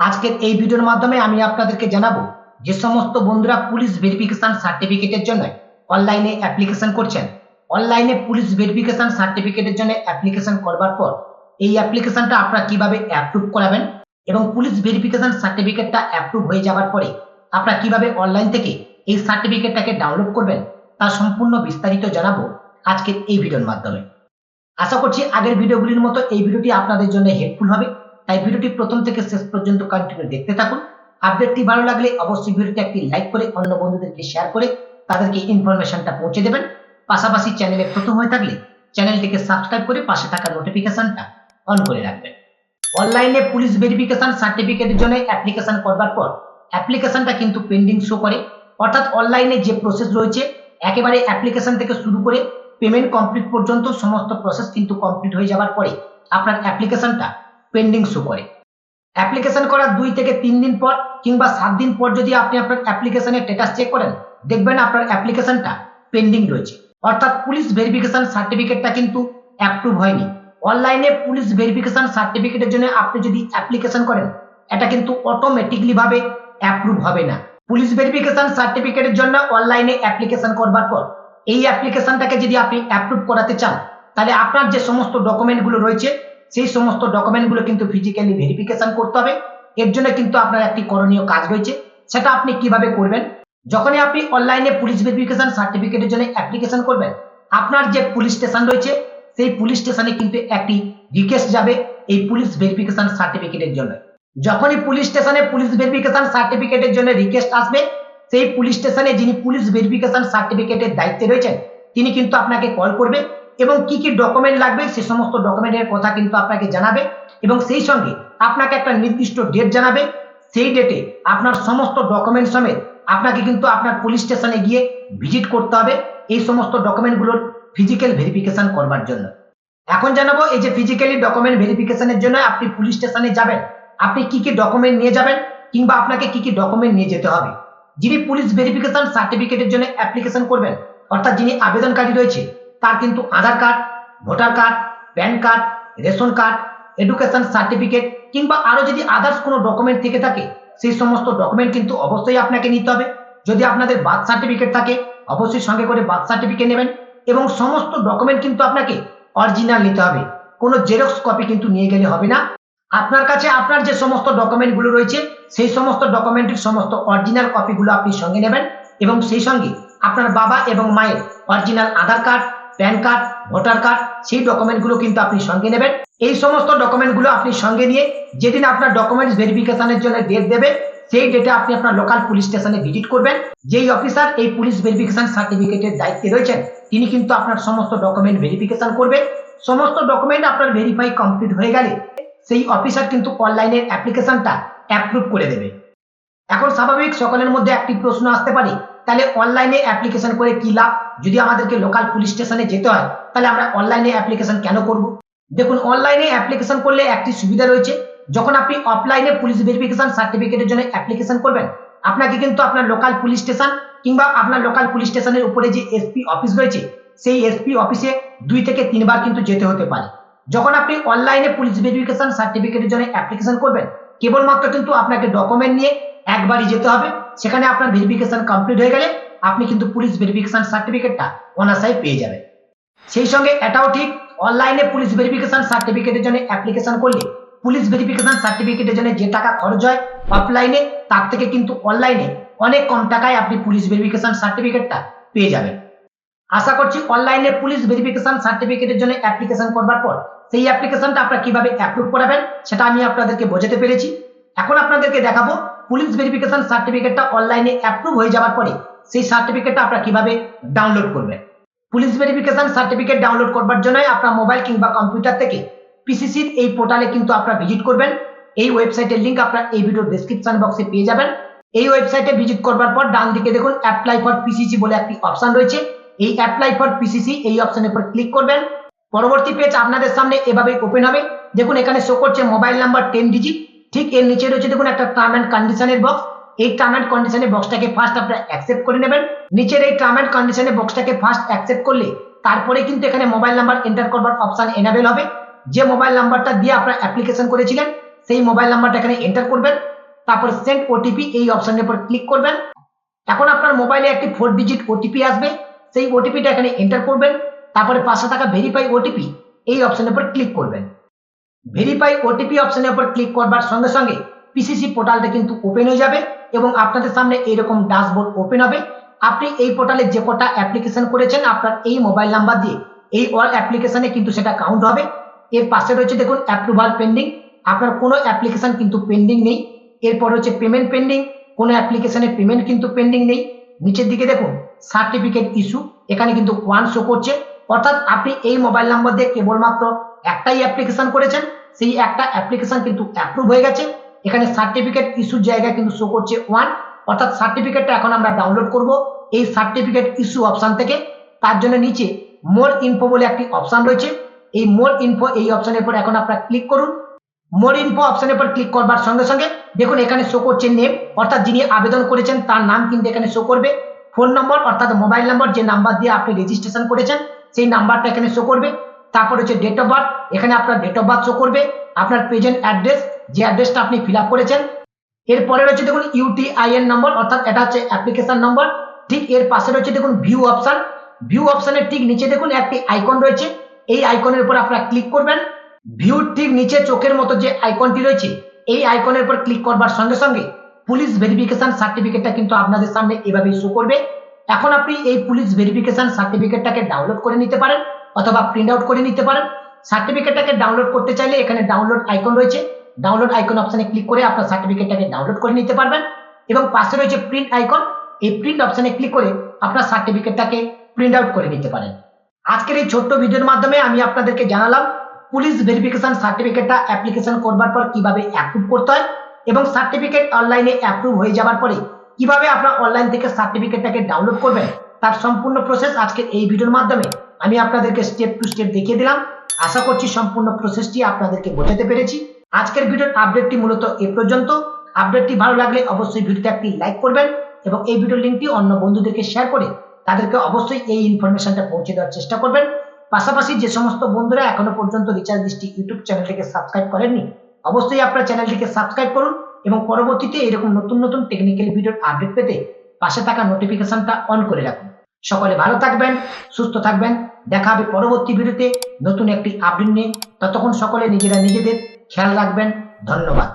আজকের এই ভিডিওর মাধ্যমে আমি আপনাদেরকে জানাব যে সমস্ত বন্ধুরা পুলিশ ভেরিফিকেশন সার্টিফিকেটের জন্য অনলাইনে অ্যাপ্লিকেশন করছেন। অনলাইনে পুলিশ ভেরিফিকেশন সার্টিফিকেটের জন্য অ্যাপ্লিকেশন করবার পর এই অ্যাপ্লিকেশনটা আপনারা কীভাবে অ্যাপ্রুভ করাবেন এবং পুলিশ ভেরিফিকেশন সার্টিফিকেটটা অ্যাপ্রুভ হয়ে যাওয়ার পরে আপনারা কীভাবে অনলাইন থেকে এই সার্টিফিকেটটাকে ডাউনলোড করবেন তা সম্পূর্ণ বিস্তারিত জানাব আজকের এই ভিডিওর মাধ্যমে। আশা করছি আগের ভিডিওগুলির মতো এই ভিডিওটি আপনাদের জন্য হেল্পফুল হবে। তাই ভিডিওটি প্রথম থেকে শেষ পর্যন্ত কন্টিনিউ দেখতে থাকুন। আপডেটটি ভালো লাগলে অবশ্যই ভিডিওটি একটি লাইক করে অন্য বন্ধুদেরকে শেয়ার করে তাদেরকে ইনফরমেশনটা পৌঁছে দেবেন। পাশাপাশি চ্যানেলে প্রথম হয়ে থাকলে চ্যানেলটিকে সাবস্ক্রাইব করে পাশে থাকা নোটিফিকেশনটা অন করে রাখবেন। অনলাইনে পুলিশ ভেরিফিকেশন সার্টিফিকেটের জন্য অ্যাপ্লিকেশন করবার পর অ্যাপ্লিকেশনটা কিন্তু পেন্ডিং শো করে। অর্থাৎ অনলাইনে যে প্রসেস রয়েছে, একেবারে অ্যাপ্লিকেশন থেকে শুরু করে পেমেন্ট কমপ্লিট পর্যন্ত সমস্ত প্রসেস কিন্তু কমপ্লিট হয়ে যাওয়ার পরে আপনার অ্যাপ্লিকেশনটা পেন্ডিং শো করে। অ্যাপ্লিকেশন করার দুই থেকে তিন দিন পর কিংবা সাত দিন পর যদি আপনি আপনার অ্যাপ্লিকেশনের স্ট্যাটাস চেক করেন, দেখবেন আপনার অ্যাপ্লিকেশনটা পেন্ডিং রয়েছে। অর্থাৎ পুলিশ ভেরিফিকেশন সার্টিফিকেটটা কিন্তু অ্যাপ্রুভ হয়নি। অনলাইনে পুলিশ ভেরিফিকেশন সার্টিফিকেটের জন্য আপনি যদি অ্যাপ্লিকেশন করেন, এটা কিন্তু অটোমেটিকলি ভাবে অ্যাপ্রুভ হবে না। পুলিশ ভেরিফিকেশন সার্টিফিকেটের জন্য অনলাইনে অ্যাপ্লিকেশন করবার পর, এই অ্যাপ্লিকেশনটাকে যদি আপনি অ্যাপ্রুভ করাতে চান, তাহলে আপনার যে সমস্ত ডকুমেন্টগুলো রয়েছে সেই সমস্ত ডকুমেন্টগুলো কিন্তু ফিজিক্যালি ভেরিফিকেশন করতে হবে। এর জন্য কিন্তু আপনার একটি করণীয় কাজ রয়েছে। সেটা আপনি কীভাবে করবেন? যখনই আপনি অনলাইনে পুলিশ ভেরিফিকেশন সার্টিফিকেটের জন্য অ্যাপ্লিকেশন করবেন, আপনার যে পুলিশ স্টেশন রয়েছে, সেই পুলিশ স্টেশনে কিন্তু একটি রিকোয়েস্ট যাবে এই পুলিশ ভেরিফিকেশন সার্টিফিকেটের জন্য। যখনই পুলিশ স্টেশনে পুলিশ ভেরিফিকেশন সার্টিফিকেটের জন্য রিকোয়েস্ট আসবে, সেই পুলিশ স্টেশনে যিনি পুলিশ ভেরিফিকেশন সার্টিফিকেটের দায়িত্বে রয়েছেন, তিনি কিন্তু আপনাকে কল করবে। এবং কি কি ডকুমেন্ট লাগবে, সে সমস্ত ডকুমেন্টের কথা কিন্তু আপনাকে জানাবে এবং সেই সঙ্গে আপনাকে একটা নির্দিষ্ট ডেট জানাবে। সেই ডেটে আপনার সমস্ত ডকুমেন্ট সমেত আপনাকে কিন্তু আপনার পুলিশ স্টেশনে গিয়ে ভিজিট করতে হবে এই সমস্ত ডকুমেন্টগুলোর ফিজিক্যাল ভেরিফিকেশন করবার জন্য। এখন জানাব এই যে ফিজিক্যালি ডকুমেন্ট ভেরিফিকেশনের জন্য আপনি পুলিশ স্টেশনে যাবেন, আপনি কি কি ডকুমেন্ট নিয়ে যাবেন কিংবা আপনাকে কি কি ডকুমেন্ট নিয়ে যেতে হবে। যিনি পুলিশ ভেরিফিকেশন সার্টিফিকেটের জন্য অ্যাপ্লিকেশন করবেন, অর্থাৎ যিনি আবেদনকারী রয়েছে তার কিন্তু Aadhaar card, voter card, PAN card, ration card, education certificate কিংবা আরও যদি আদার্স কোনো ডকুমেন্ট থেকে থাকে, সেই সমস্ত ডকুমেন্ট কিন্তু অবশ্যই আপনাকে নিতে হবে। যদি আপনাদের বার্থ সার্টিফিকেট থাকে, অবশ্যই সঙ্গে করে বার্থ সার্টিফিকেট নেবেন এবং সমস্ত ডকুমেন্ট কিন্তু আপনাকে অরিজিনাল নিতে হবে। কোনো জেরক্স কপি কিন্তু নিয়ে গেলে হবে না। আপনার কাছে আপনার যে সমস্ত ডকুমেন্টগুলো রয়েছে, সেই সমস্ত ডকুমেন্টের সমস্ত অরিজিনাল কপিগুলো আপনি সঙ্গে নেবেন এবং সেই সঙ্গে আপনার বাবা এবং মায়ের original Aadhaar card PAN card, voter card, সেই ডকুমেন্টগুলো কিন্তু আপনি সঙ্গে নেবেন। এই সমস্ত ডকুমেন্টগুলো আপনি সঙ্গে নিয়ে যেদিন আপনার ডকুমেন্টস ভেরিফিকেশনের জন্য ডেট দেবে, সেই ডেটে আপনি আপনার লোকাল পুলিশ স্টেশনে ভিজিট করবেন। যেই অফিসার এই পুলিশ ভেরিফিকেশন সার্টিফিকেটের দায়িত্বে রয়েছেন, তিনি কিন্তু আপনার সমস্ত ডকুমেন্ট ভেরিফিকেশন করবেন সমস্ত ডকুমেন্ট আপনার ভেরিফাই কমপ্লিট হয়ে গেলে সেই অফিসার কিন্তু অনলাইনের অ্যাপ্লিকেশনটা অ্যাপ্রুভ করে দেবে। এখন স্বাভাবিক সকলের মধ্যে একটি প্রশ্ন আসতে পারে তাহলে অনলাইনে অ্যাপ্লিকেশন করে কি লাভ? যদি আমাদেরকে লোকাল পুলিশ স্টেশনে যেতে হয়, তাহলে আমরা অনলাইনে অ্যাপ্লিকেশন কেন করব? দেখুন অনলাইনে অ্যাপ্লিকেশন করলে একটি সুবিধা রয়েছে। যখন আপনি অফলাইনে পুলিশ ভেরিফিকেশন সার্টিফিকেটের জন্য অ্যাপ্লিকেশন করবেন, আপনাকে কিন্তু আপনার লোকাল পুলিশ স্টেশন কিংবা আপনার লোকাল পুলিশ স্টেশনের উপরে যে এসপি অফিস রয়েছে, সেই এসপি অফিসে দুই থেকে তিনবার কিন্তু যেতে হতে পারে। যখন আপনি অনলাইনে পুলিশ ভেরিফিকেশন সার্টিফিকেটের জন্য অ্যাপ্লিকেশন করবেন, কেবলমাত্র কিন্তু আপনাকে ডকুমেন্ট নিয়ে একবারই যেতে হবে। সেখানে আপনার ভেরিফিকেশন কমপ্লিট হয়ে গেলে আপনি কিন্তু পুলিশ ভেরিফিকেশন সার্টিফিকেটটা অনাসাই পেয়ে যাবেন। সেই সঙ্গে এটাও ঠিক অনলাইনে পুলিশ ভেরিফিকেশন সার্টিফিকেটের জন্য অ্যাপ্লিকেশন করলে পুলিশ ভেরিফিকেশন সার্টিফিকেটের জন্য যে টাকা খরচ হয় অফলাইনে তার থেকে কিন্তু অনলাইনে অনেক কম টাকায় আপনি পুলিশ ভেরিফিকেশন সার্টিফিকেটটা পেয়ে যাবেন। আশা করছি অনলাইনে পুলিশ ভেরিফিকেশন সার্টিফিকেটের জন্য অ্যাপ্লিকেশন করবার পর সেই অ্যাপ্লিকেশনটা আপনারা কীভাবে অ্যাপ্রুভ করাবেন, সেটা আমি আপনাদেরকে বোঝাতে পেরেছি। এখন আপনাদেরকে দেখাবো পুলিশ ভেরিফিকেশন সার্টিফিকেটটা অনলাইনে অ্যাপ্রুভ হয়ে যাওয়ার পরে সেই সার্টিফিকেটটা আপনারা কীভাবে ডাউনলোড করবেন? পুলিশ ভেরিফিকেশন সার্টিফিকেট ডাউনলোড করবার জন্য আপনার মোবাইল কিংবা কম্পিউটার থেকে পিসিসির এই পোর্টালে কিন্তু আপনারা ভিজিট করবেন। এই ওয়েবসাইটের লিংক আপনারা এই ভিডিও ডেসক্রিপশন বক্সে পেয়ে যাবেন। এই ওয়েবসাইটে ভিজিট করবার পর ডান দিকে দেখুন অ্যাপ্লাই ফর পিসিসি বলে একটি অপশন রয়েছে। এই অ্যাপ্লাই ফর পিসিসি এই অপশনের উপর ক্লিক করবেন। পরবর্তী পেজ আপনাদের সামনে এভাবে ওপেন হবে। দেখুন এখানে শো করছে মোবাইল নাম্বার টেন ডিজিট ঠিক এর নিচে রয়েছে দেখুন একটা টার্ম অ্যান্ড কন্ডিশনের বক্স এই টার্ম অ্যান্ড কন্ডিশনের বক্সটাকে ফার্স্ট আপনারা অ্যাকসেপ্ট করে নেবেন। নিচের এই টার্ম অ্যান্ড কন্ডিশনের বক্সটাকে ফার্স্ট অ্যাকসেপ্ট করলে তারপরে কিন্তু এখানে মোবাইল নাম্বার এন্টার করবার অপশন এনাবেল হবে। যে মোবাইল নাম্বারটা দিয়ে আপনারা অ্যাপ্লিকেশন করেছিলেন, সেই মোবাইল নাম্বারটা এখানে এন্টার করবেন। তারপর সেন্ড ওটিপি এই অপশনের উপর ক্লিক করবেন। এখন আপনার মোবাইলে একটি ফোর ডিজিট ওটিপি আসবে। সেই ওটিপিটা এখানে এন্টার করবেন। তারপরে পাশে থাকা ভেরিফাই ওটিপি এই অপশনের উপর ক্লিক করবেন। ভেরিফাই ওটিপি অপশনের উপর ক্লিক করবার সঙ্গে সঙ্গে পিসিসি পোর্টালটা কিন্তু ওপেন হয়ে যাবে এবং আপনাদের সামনে এইরকম ড্যাশবোর্ড ওপেন হবে। আপনি এই পোর্টালে যে কটা অ্যাপ্লিকেশন করেছেন আপনার এই মোবাইল নাম্বার দিয়ে এই অল অ্যাপ্লিকেশনে কিন্তু সেটা কাউন্ট হবে। এর পাশে রয়েছে দেখুন অ্যাপ্রুভাল পেন্ডিং আপনার কোনো অ্যাপ্লিকেশন কিন্তু পেন্ডিং নেই। এরপর হচ্ছে পেমেন্ট পেন্ডিং কোনো অ্যাপ্লিকেশনের পেমেন্ট কিন্তু পেন্ডিং নেই। নিচের দিকে দেখুন সার্টিফিকেট ইস্যু এখানে কিন্তু ওয়ান শো করছে। অর্থাৎ আপনি এই মোবাইল নাম্বার দিয়ে কেবলমাত্র একটাই অ্যাপ্লিকেশন করেছেন, সেই একটা অ্যাপ্লিকেশন কিন্তু অ্যাপ্রুভ হয়ে গেছে। এখানে সার্টিফিকেট ইস্যুর জায়গায় কিন্তু শো করছে ওয়ান অর্থাৎ সার্টিফিকেটটা এখন আমরা ডাউনলোড করব। এই সার্টিফিকেট ইস্যু অপশন থেকে, তার জন্য নিচে মোর ইনফো বলে একটি অপশন রয়েছে। এই মোর ইনফো এই অপশনের উপর এখন আপনারা ক্লিক করুন। মোর ইনফো অপশনের উপর ক্লিক করবার সঙ্গে সঙ্গে দেখুন এখানে শো করছে নেম অর্থাৎ যিনি আবেদন করেছেন তার নাম কিন্তু এখানে শো করবে। ফোন নম্বর অর্থাৎ মোবাইল নম্বর যে নাম্বার দিয়ে আপনি রেজিস্ট্রেশন করেছেন, সেই নাম্বারটা এখানে শো করবে। তারপর হচ্ছে ডেট অফ বার্থ এখানে আপনার ডেট অফ বার্থ শো করবে, আপনার প্রেজেন্ট অ্যাড্রেস যে অ্যাড্রেসটা আপনি ফিল আপ করেছেন। এরপরে রয়েছে দেখুন ইউটিআইএন নম্বর অর্থাৎ এটা হচ্ছে অ্যাপ্লিকেশন নম্বর ঠিক এর পাশে রয়েছে দেখুন ভিউ অপশন ভিউ অপশনের ঠিক নিচে দেখুন একটি আইকন রয়েছে। এই আইকনের উপর আপনারা ক্লিক করবেন। ভিউ ঠিক নিচে চোখের মতো যে আইকনটি রয়েছে, এই আইকনের উপর ক্লিক করবার সঙ্গে সঙ্গে পুলিশ ভেরিফিকেশন সার্টিফিকেটটা কিন্তু আপনাদের সামনে এভাবেই শো করবে। এখন আপনি এই পুলিশ ভেরিফিকেশন সার্টিফিকেটটাকে ডাউনলোড করে নিতে পারেন। অথবা প্রিন্ট আউট করে নিতে পারেন। সার্টিফিকেটটাকে ডাউনলোড করতে চাইলে এখানে ডাউনলোড আইকন রয়েছে। ডাউনলোড আইকন অপশনে ক্লিক করে আপনার সার্টিফিকেটটাকে ডাউনলোড করে নিতে পারবেন। এবং পাশে রয়েছে প্রিন্ট আইকন এই প্রিন্ট অপশনে ক্লিক করে আপনার সার্টিফিকেটটাকে প্রিন্ট আউট করে নিতে পারেন। আজকের এই ছোট্ট ভিডিওর মাধ্যমে আমি আপনাদেরকে জানালাম, পুলিশ ভেরিফিকেশন সার্টিফিকেটটা অ্যাপ্লিকেশন করবার পর কীভাবে অ্যাপ্রুভ করতে হয় এবং সার্টিফিকেট অনলাইনে অ্যাপ্রুভ হয়ে যাওয়ার পরে কীভাবে আপনার অনলাইন থেকে সার্টিফিকেটটাকে ডাউনলোড করবেন, তার সম্পূর্ণ প্রসেস আজকের এই ভিডিওর মাধ্যমে। আমি আপনাদেরকে স্টেপ টু স্টেপ দেখিয়ে দিলাম। আশা করছি সম্পূর্ণ প্রসেসটি আপনাদেরকে বোঝাতে পেরেছি। আজকের ভিডিওর আপডেটটি মূলত এ পর্যন্ত। আপডেটটি ভালো লাগলে অবশ্যই ভিডিওতে একটি লাইক করবেন এবং এই ভিডিওর লিঙ্কটি অন্য বন্ধুদেরকে শেয়ার করে তাদেরকে অবশ্যই এই ইনফরমেশনটা পৌঁছে দেওয়ার চেষ্টা করবেন। পাশাপাশি যে সমস্ত বন্ধুরা এখনও পর্যন্ত রিচার্জ দৃষ্টি ইউটিউব চ্যানেলটিকে সাবস্ক্রাইব করেননি, অবশ্যই আপনার চ্যানেলটিকে সাবস্ক্রাইব করুন এবং পরবর্তীতে এরকম নতুন নতুন টেকনিক্যাল ভিডিওর আপডেট পেতে পাশে থাকা নোটিফিকেশনটা অন করে রাখুন। সকলে ভালো থাকবেন, সুস্থ থাকবেন। দেখা হবে পরবর্তী ভিডিওতে নতুন একটি আপডেট নিয়ে। ততক্ষণ সকলে নিজেরা নিজেদের খেয়াল রাখবেন। ধন্যবাদ।